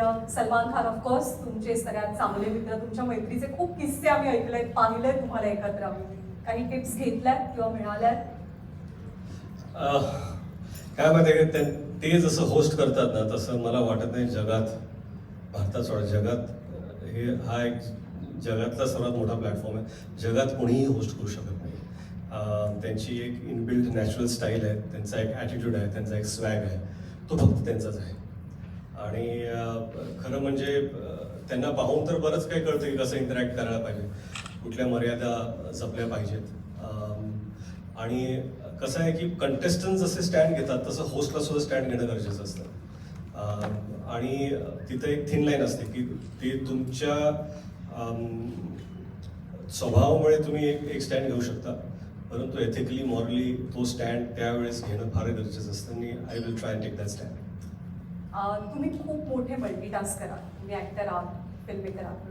Salman Khan of course तुमचे सगळ्यात चांगले मित्र तुमच्या मैत्रीचे खूप किस्से आम्ही ऐकले आहेत पाहिलेत तुम्हाला एकत्र काही टिप्स घेतल्यात किंवा मिळाल्यात? काय माहिती ते- ते जसं होस्ट करतात ना तसं मला वाटत नाही जगात भारतात सोडा जगात हे हा एक जगातला सर्वात मोठा प्लॅटफॉर्म आहे. जगात कोणीही होस्ट करू शकत नाही. त्यांची एक इनबिल्ड नॅचरल स्टाईल आहे त्यांचा एक ॲटिट्यूड आहे त्यांचा एक स्वॅग आहे तो फक्त त्यांचाच आहे. आणि खरं म्हणजे त्यांना पाहून तर बरंच काही कळतं की कसं इंटरॅक्ट करायला पाहिजे. कुठल्या मर्यादा जपल्या पाहिजेत. आणि कसं आहे की कंटेस्टंट जसे स्टँड घेतात तसं होस्टला सुद्धा स्टँड घेणं गरजेचं असतं. आणि तिथं एक थिन लाईन असते की ते तुमच्या स्वभावामुळे तुम्ही एक एक स्टँड घेऊ शकता. परंतु एथिकली मॉरली तो स्टँड त्यावेळेस घेणं फार गरजेचं असतं आणि I will try take that stand तुम्ही खूप मोठे मल्टीटास्कर आहात तुम्ही ॲक्टर आहात फिल्मेकर आहात.